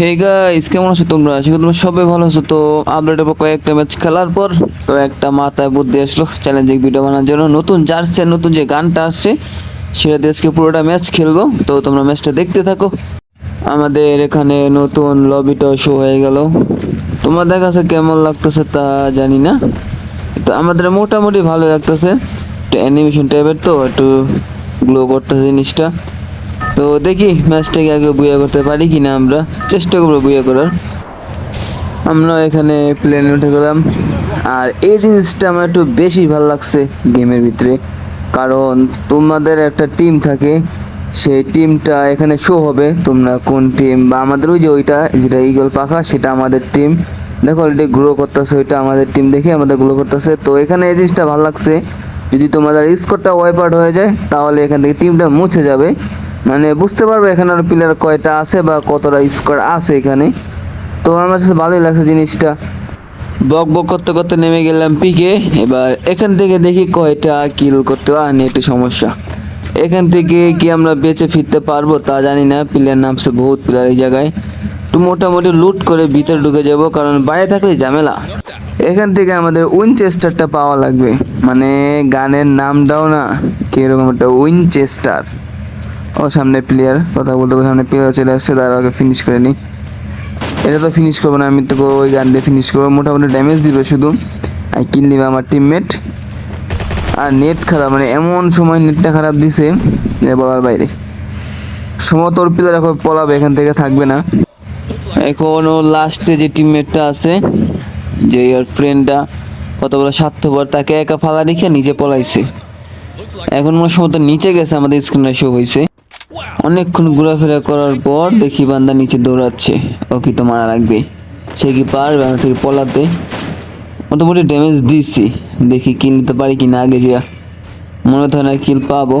Hey guys কেমন আছো তোমরা? আশা করি তোমরা সবাই ভালো আছো। তো আপডেট উপর কয়েকটা ম্যাচ খেলার পর তো একটা মাথায় বুদ্ধি আসলো চ্যালেঞ্জিং ভিডিও বানানোর জন্য। নতুন জার্সি নতুন যে গানটা আসছে, সেটা দিয়ে পুরোটা ম্যাচ খেলব। তো তোমরা ম্যাচটা দেখতে থাকো। আমাদের এখানে নতুন লবিটাও শো হয়ে গেল। তোমাদের কাছে কেমন লাগতেছে তা জানি না। তো আমাদের মোটামুটি ভালো লাগতেছে। অ্যানিমেশন টাইপের তো, একটু গ্লো করতেছে জিনিসটা। তো দেখি ম্যাচটাকে আগে বুয়া করতে পারি কি না আমরা। চেষ্টা করব বুয়া করার। আমরা এখানে প্লেনে উঠে গেলাম। আর এই জিনিসটা আমার একটু বেশি ভালো লাগছে গেমের ভিতরে। কারণ তোমাদের একটা টিম থাকে, সেই টিমটা এখানে শো হবে। তোমরা কোন টিম বা আমাদের ওই যে ওইটা, যেটা ইগল পাখা, সেটা আমাদের টিম দেখো অলরেডি গ্রো করতেছে ওইটা আমাদের টিম দেখে আমাদের গ্রো করতেছে। তো এখানে এই জিনিসটা ভালো লাগছে। যদি তোমাদের স্কোরটা ওয়াইপ আউট হয়ে যায়, তাহলে এখান থেকে টিমটা মুছে যাবে। মানে বুঝতে পারবে এখানে আর প্লেয়ার কয়টা আছে বা কতটা স্কোর আছে এখানে। তো আমার কাছে ভালোই লাগছে জিনিসটা। বক বক করতে করতে নেমে গেলাম পিকে এবার এখান থেকে দেখি কয়টা কিল করতে আর একটু সমস্যা। এখান থেকে কি আমরা বেঁচে ফিরতে পারব তা জানি না। প্লেয়ার নামছে বহুত প্লেয়ার এই জায়গায়। তো মোটামুটি লুট করে ভিতরে ঢুকে যাব, কারণ বাইরে থাকলে ঝামেলা। এখান থেকে আমাদের উইনচেস্টারটা পাওয়া লাগবে। মানে গানের নামটাও না, কীরকম একটা উইনচেস্টার ও সামনে প্লেয়ার কথা বলতে সামনে প্লেয়ার চলে আসছে তার আগে ফিনিশ করে নিই এটা তো ফিনিশ করব না, আমি তো ওই গান দিয়ে ফিনিশ করব। মোটামুটি ড্যামেজ দিবে শুধু। আর কিল নিবে আমার টিমমেট আর নেট খারাপ মানে এমন সময় নেটটা খারাপ দিছে যে বলার বাইরে। সময় তোর প্লেয়ার এখন পলাবে, এখান থেকে থাকবে না। এখন ও লাস্টে যে টিমমেটটা আছে, যে ওর ফ্রেন্ডটা কত বড় স্বার্থপর, তাকে একা ফালা রেখে নিজে পলাইছে। এখন মনে সম্ভবত নিচে গেছে, আমাদের স্ক্রিনে শো হয়েছে। অনেকক্ষণ ঘোরাফেরা করার পর দেখি বান্দা নিচে দৌড়াচ্ছে। ও কি তো মারা লাগবে? সে কি পারবে আমার থেকে পলাতে? মোটামুটি ড্যামেজ দিচ্ছি। দেখি কিল নিতে পারি কি না আগে যা। মনে হয় না কিল পাবো।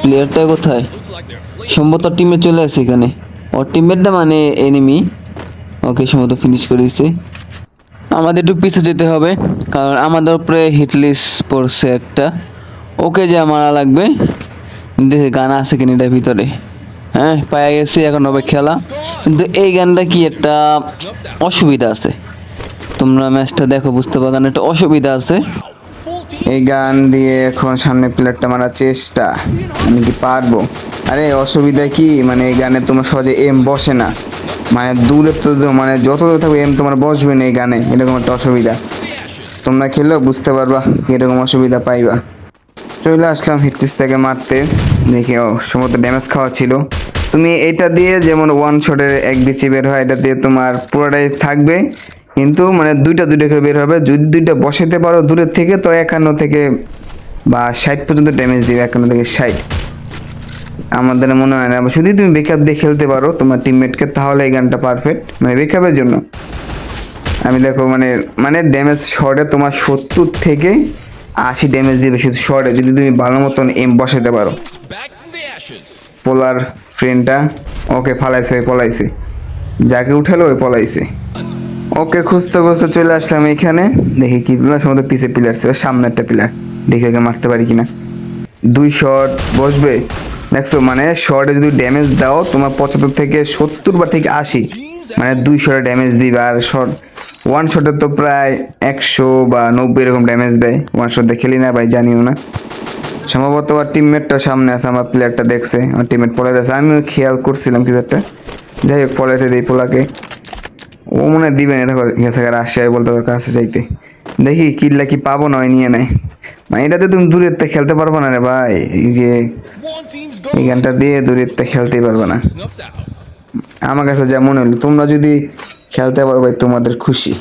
প্লেয়ারটা কোথায়? সম্ভবত টিমে চলে আসছে এখানে। ওর টিমমেটটা মানে এনিমি ওকে সম্ভবত ফিনিশ করে দিচ্ছে। আমাদের একটু পিছে যেতে হবে, কারণ আমাদের উপরে হিটলিস্ট পড়ছে একটা। ওকে যা মারা লাগবে। দেখে, গান আছে কিনা এটার ভিতরে? হ্যাঁ পায়ে গেছি, এখন হবে খেলা। কিন্তু এই গানটা কি একটা অসুবিধা আছে? তোমরা ম্যাচটা দেখো, বুঝতে পারো গান একটা অসুবিধা আছে। এই গান দিয়ে এখন সামনে প্লেয়ারটা মারার চেষ্টা। আমি কি পারব? আরে, অসুবিধা কি? মানে এই গানে তোমার সহজে এম বসে না। মানে দূরে তো মানে যত দূরে থাকবে এম তোমার বসবে না এই গানে। এরকম একটা অসুবিধা। তোমরা খেলেও বুঝতে পারবা, এরকম অসুবিধা পাইবা। চলে আসলাম হিটটিস থেকে মারতে। দেখি, ও সমস্ত ড্যামেজ খাওয়া ছিল। তুমি এটা দিয়ে যেমন ওয়ান শটের এক বিচি বের হয়, এটা দিয়ে তোমার পুরোটাই থাকবে। কিন্তু মানে দুইটা দুইটা করে বের হবে। যদি দুইটা বসাতে পারো দূরের থেকে, তো একান্ন থেকে বা ষাট পর্যন্ত ড্যামেজ দিবে, একান্ন থেকে ষাট। আমাদের মনে হয় না। যদি তুমি বেকআপ দিয়ে খেলতে পারো তোমার টিমমেটকে তাহলে এই গানটা পারফেক্ট মানে বেকআপের জন্য। আমি দেখো মানে মানে ড্যামেজ শর্টে তোমার সত্তর থেকে আশি ড্যামেজ দিবে, শুধু শর্টে যদি তুমি ভালো মতন এম বসাতে পারো. পোলার ফ্রেন্ডটা ওকে ফালাইছে, ওই পলাইছে। যাকে উঠালো, ওই পলাইছে। ওকে খুঁজতে খুঁজতে চলে আসলাম এখানে। দেখি কি সময় পিছে পিলার ছিল, সামনে একটা পিলার দেখে ওকে মারতে পারি কিনা। দুই শট বসবে। দেখছ মানে শর্টে যদি ড্যামেজ দাও, তোমার পঁচাত্তর থেকে সত্তর বা থেকে আশি মানে দুই শটে ড্যামেজ দিবে। আর শট ওয়ান শটে তো প্রায় একশো বা নব্বই এরকম ড্যামেজ দেয়। ওয়ান শট খেলি না ভাই, জানিও না। সম্ভবত আমার টিমমেটটা সামনে আছে, আমার প্লেয়ারটা দেখছে, আমার টিমমেট পড়ে যাচ্ছে। আমিও খেয়াল করছিলাম কিছু একটা। যাই হোক, পলাইতে দিই পোলাকে। ও মনে হয় দিবে না, দেখো, গেছে রাশিয়ায় বলতে তোর কাছে যাইতে। দেখি কিল্লা কি পাবো নয় নিয়ে নেয়। মানে এটাতে তুমি দূরের থেকে খেলতে পারব না রে ভাই, এই যে এই গানটা দিয়ে দূরের থেকে খেলতেই পারব না। আমার কাছে যা মনে হলো, তোমরা যদি খেলতে পারো ভাই তোমাদের খুশি।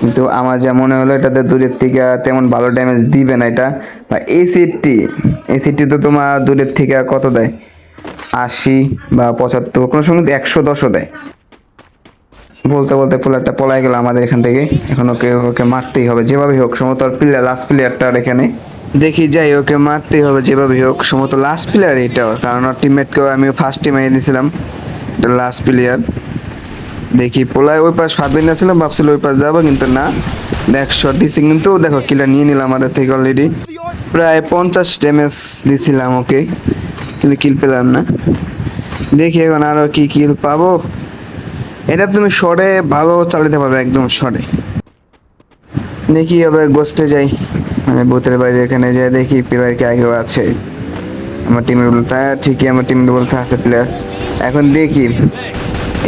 কিন্তু আমার যা মনে হলো, এটাতে দূরের থেকে তেমন ভালো ড্যামেজ দিবে না এটা। বা এই সিটটি তো তোমার দূরের থেকে কত দেয়? আশি বা পঁচাত্তর, কোনো সময় একশো, দশও দেয়। বলতে বলতে প্লেয়ারটা পলাই গেল আমাদের এখান থেকে। এখন ওকে ওকে মারতেই হবে যেভাবেই হোক সমত প্লেয়ার লাস্ট প্লেয়ারটার এখানে। দেখি, যাই, ওকে মারতেই হবে যেভাবেই হোক সমত লাস্ট প্লেয়ার এটা কারণ ওর টিমমেটকেও আমি ফার্স্ট টিমে দিয়েছিলাম লাস্ট প্লেয়ার দেখি, পোলায় ওই পাশ ফাবিন ছিলাম ভাবছিল ওই পাশ যাব, কিন্তু না। দেখ শট দিছি, কিন্তু দেখো কিলা নিয়ে নিলাম আমাদের থেকে অলরেডি প্রায় পঞ্চাশ ড্যামেজ দিছিলাম ওকে, কিন্তু কিল পেলাম না। দেখি এখন আরও কি কিল পাবো। এটা তুমি শর্টে ভালো চালাতে পারবে, একদম শর্টে দেখি হবে গোস্টে যাই। মানে বুথের বাইরে এখানে যাই, দেখি প্লেয়ার কি আগেও আছে। আমার টিমের বলতে হ্যাঁ ঠিকই, আমার টিমের বলতে আছে প্লেয়ার এখন দেখি।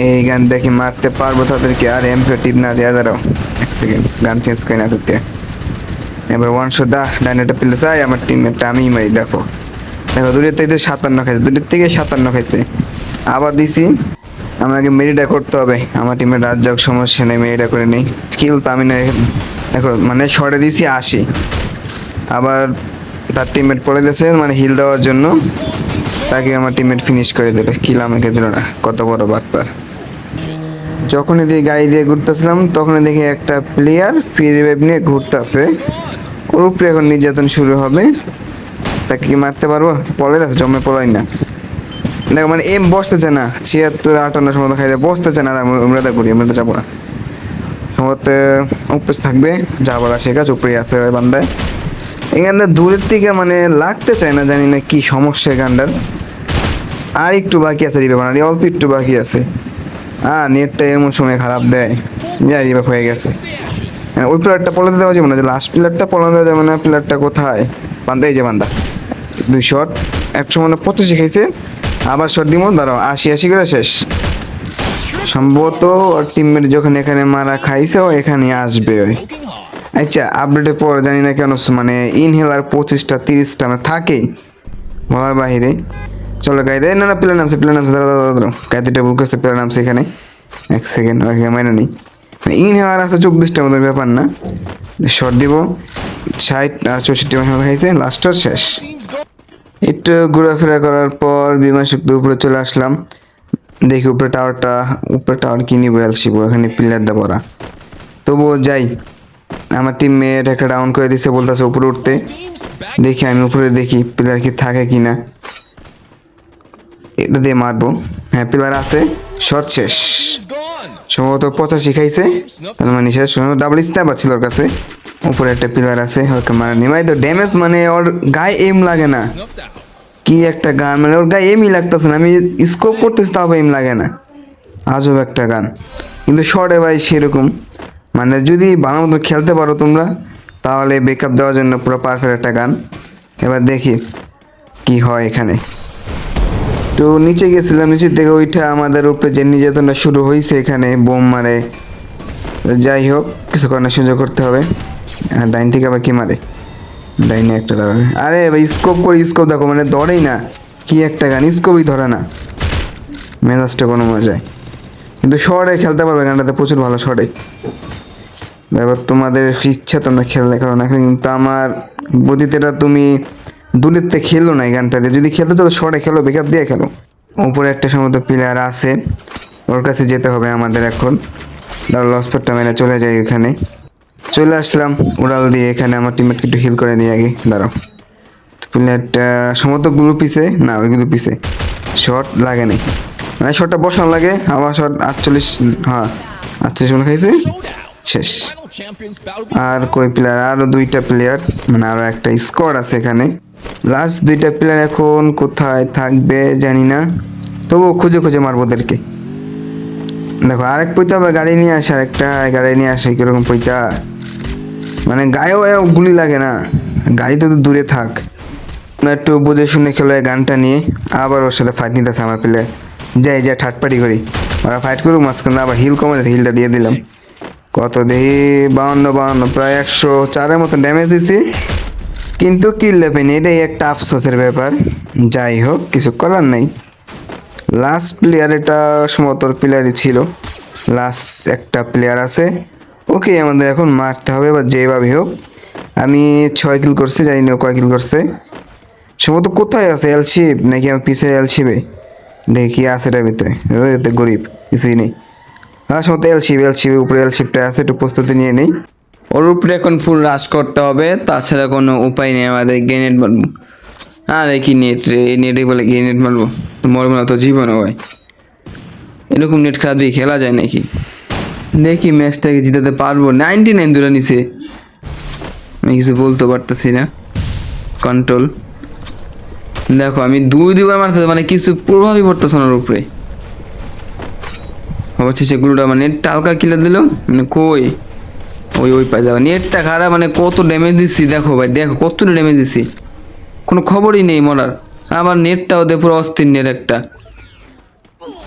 এই গান দেখি মারতে পারব তাদেরকে, আর এমপি টিপ না দেওয়া দাঁড়াও এক সেকেন্ড গান চেঞ্জ করে না করতে এবার ওয়ান শো দা ডাইনেটা পেলে চাই আমার টিমেরটা আমিই মারি, দেখো। দেখো দূরের থেকে সাতান্ন খাইছে, দূরের থেকে সাতান্ন খাইছে। আবার দিছি। আমাকে মেরিটা করতে হবে। আমার টিমের রাত যাক, সমস্যা নেই মেরিটা করে নেই। কিল তো আমি না দেখো মানে শর্টে দিছি আশি। আবার তার টিমমেট পড়ে দিয়েছে মানে হিল দেওয়ার জন্য। তাকে আমার টিমমেট ফিনিশ করে দিল। কিল আমাকে দিল না। কত বড় বাটপার। যখনই দিয়ে গাড়ি দিয়ে ঘুরতেছিলাম, তখনই দেখি একটা প্লেয়ার ফ্রি ওয়েব নিয়ে ঘুরতেছে। ওর উপরে এখন নির্যাতন শুরু হবে। তাকে কি মারতে পারব? পড়ে যাচ্ছে জমে পলাই না। দেখো মানে এম বসতেছে না। ছিয়াত্তর, আটান্ন সময় খাইতে, বসতেছে না। আমরা তা করি আমরা তো যাব না। সম্ভবত উপরে থাকবে, যাবার আসে কাজ উপরে আছে বান্দায়। এখানে দূরের থেকে মানে লাগতে চায় না, জানি না কি সমস্যা এখানটার। আর একটু বাকি আছে রিবে বানালি, অল্প একটু বাকি আছে। হ্যাঁ নেটটা এমন সময় খারাপ দেয়। যাই রিবে হয়ে গেছে। হ্যাঁ, ওই প্লেয়ারটা পলাতে দেওয়া যাবে না যে লাস্ট প্লেয়ারটা পলাতে দেওয়া যাবে না প্লেয়ারটা কোথায়? বান্দা এই যে বান্দা। দুই শট একশো মানে পঁচাশি খাইছে। আবার শট দিব দাঁড়াও আশি আশি করে শেষ। সম্ভবত ওর টিমমেট যখন এখানে মারা খাইছে ও এখানে আসবে। ওই আচ্ছা আপডেটের পর জানি না কেন মানে ইনহেলার পঁচিশটা তিরিশটা মানে থাকেই বলার বাহিরে চলো গাইতে না না প্লেয়ার নামছে প্লেয়ার নামছে, দাঁড়া দাঁড়া দাঁড়া গাইতে টেবল করছে প্লেয়ার নামছে এখানে। এক সেকেন্ড ওকে, মাইনে নেই। ইনহেলার আছে চব্বিশটার মতো ব্যাপার না। শর্ট দিব। ষাট আর চৌষট্টি মাসে খাইছে লাস্টর শেষ। একটু ঘোরাফেরা করার পর বিমান শক্তি উপরে চলে আসলাম। দেখি উপরে টাওয়ারটা উপরে টাওয়ার কিনি বলছি ওখানে পিলার দেবো ওরা। তবুও যাই। আমার টিম মেয়ের একটা ডাউন করে দিছে, বলতেছে উপরে উঠতে। দেখি আমি উপরে দেখি পিলার কি থাকে কি না এটা দিয়ে মারবো। হ্যাঁ পিলার আছে শর্ট শেষ। সম্ভবত পঁচাশি খাইছে তার মানে শেষ ডাবল স্ন্যাপ আছে ওর কাছে। উপরে একটা পিলার আছে, ওকে মারা নিমাই তো ড্যামেজ মানে ওর গায়ে এম লাগে না। কি একটা গান মানে ওর গায়ে এমই লাগতেছে না। আমি স্কোপ করতেছি, তাও এম লাগে না। আজব একটা গান। কিন্তু শর্টে ভাই সেরকম। মানে যদি ভালো মতো খেলতে পারো তোমরা, তাহলে বেকআপ দেওয়ার জন্য পুরো পারফেক্ট একটা গান। এবার দেখি কি হয় এখানে। তো নিচে গেছিলাম, নিচের থেকে ওইটা আমাদের উপরে যে নির্যাতনটা শুরু হয়েছে এখানে, বোম মারে। যাই হোক, কিছু কারণে সুযোগ করতে হবে। আর ডাইন থেকে আবার কি মারে? ডাইনে একটা দাঁড়াবে। আরে স্কোপ করে স্কোপ দেখো মানে ধরেই না, কি একটা গান স্কোপই ধরে না। মেজাজটা কোনো মজায়। কিন্তু শর্টে খেলতে পারবে, গানটাতে প্রচুর ভালো শর্টে এবার তোমাদের ইচ্ছা তোমরা খেললে কারণ এখন কিন্তু আমার বুদ্ধিতেটা তুমি থেকে খেলো না এই গানটাতে যদি খেলতে চাও শর্টে খেলো বেকার দিয়ে খেলো উপরে একটা সম্ভবত প্লেয়ার আছে, ওর কাছে যেতে হবে আমাদের এখন। ধরো লসপটটা মেরে চলে যাই ওখানে চলে আসলাম উড়াল দিয়ে, এখানে আমার টিমমেটকে একটু হিল করে নিয়ে আগে। দাঁড়াও। প্লেয়ারটা সম্ভবত গ্লু পিসে না, ওই গ্লু পিসে শর্ট লাগে নাই। মানে শর্টটা বসানো লাগে, আবার শর্ট আটচল্লিশ হ্যাঁ আটচল্লিশ মনে খাইছে শেষ. আর কই প্লেয়ার আরও দুইটা প্লেয়ার মানে আরও একটা স্কোয়াড আছে এখানে। লাস্ট দুইটা প্লেয়ার এখন কোথায় থাকবে জানি না। তবুও খুঁজে খুঁজে মারবো ওদেরকে। দেখো, আরেক পইতা আবার গাড়ি নিয়ে আসে, আরেকটা গাড়ি নিয়ে আসে, কীরকম পইতা। মানে গায়েও গুলি লাগে না। গাড়িতে তো দূরে থাক। একটু বুঝে শুনে খেলো গানটা নিয়ে। আবার ওর সাথে ফাইট নিতে আমার প্লেয়ার যাই যাই ঠাটপাটি করি। ওরা ফাইট করুক, মাঝখানে আবার হিল কমে হিলটা দিয়ে দিলাম। কত দেখি বাউন্ন বাউন্ন, প্রায় একশো চারের মতো ড্যামেজ দিছি। কিন্তু কিল লেপেনি এটাই একটা আফসোসের ব্যাপার। যাই হোক, কিছু করার নেই। লাস্ট প্লেয়ার এটা সম্ভবত প্লেয়ারই ছিল। লাস্ট একটা প্লেয়ার আছে। ওকে আমাদের এখন মারতে হবে বা যেভাবে হোক। আমি ছয় কিল করছি, জানি না কয় কিল করছে। সম্ভবত কোথায় আছে এলশিপ নাকি আমার পিছিয়ে এলশিপে দেখি, আছে এটার ভিতরে। গরিব, কিছুই নেই। হ্যাঁ সম্ভবত এলশিপ এলশিপের উপরে এলশিপটা আছে, একটু প্রস্তুতি নিয়ে নেই। ওর উপরে এখন ফুল রাশ করতে হবে, তাছাড়া কোনো উপায় নেই আমাদের গ্রেনেড মারবো। আর কি নেট এই নেটে বলে গ্রেনেড মারবো? মরবো না তো জীবন হয় এরকম নেট খারাপ দিয়ে খেলা যায় নাকি? দেখি ম্যাচটাকে জিতাতে পারব। নাইনটি নাইন দূরে নিছে। আমি কিছু বলতে পারতেছি না। কন্ট্রোল দেখো, আমি দুই দুবার মারতে মানে কিছু প্রভাবই পড়তেছে ওনার উপরে। অবশেষে গুলোটা মানে নেটটা হালকা কিলে দিল। মানে কই? ওই ওই পাই যাবে। নেটটা খারাপ মানে কত ড্যামেজ দিচ্ছি, দেখো ভাই, দেখো, কত ড্যামেজ দিচ্ছি। কোনো খবরই নেই মরার। আমার নেটটাও দে পুরো অস্থির নেট একটা।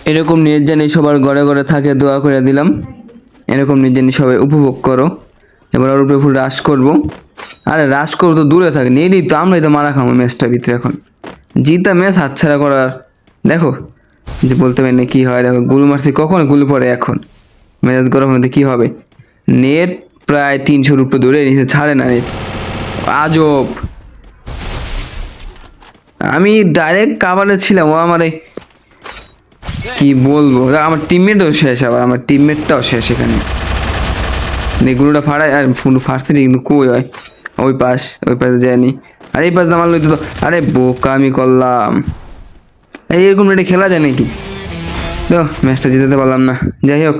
এরকম নেট জানি সবার ঘরে ঘরে থাকে, দোয়া করে দিলাম। এরকম নেট জানি সবাই উপভোগ করো। এবার ওর উপরে ফুল রাশ করব। আরে রাশ করব তো দূরে থাকে নেটই তো আমরাই তো মারা খাব ম্যাচটার ভিতরে এখন। জিতা ম্যাচ হাতছাড়া করার। দেখো, যে বলতে পারি না কী হয়। দেখো গুল মারছি কখন গুল পড়ে এখন? ম্যাচ গরম হতে কী হবে? নেট প্রায় তিনশোর উপরে দূরে নিচে ছাড়ে না আজব। আমি ডাইরেক্ট কাভারে ছিলাম, ও আমারে কি বলব? আমার টিমমেটও শেষ আবার, আমার টিমমেটটাও শেষ এখানে। এগুলোটা ফাড়ায় আর ফুল ফাড়ছে কিন্তু কই হয়? ওই পাশ, ওই পাশে যায়নি। আর, এই পাশ আমার লইতো তো আরে বোকা আমি করলাম। এই এরকম রেটে খেলা যায় নাকি? তো ম্যাচটা জিতাতে পারলাম না। যাই হোক।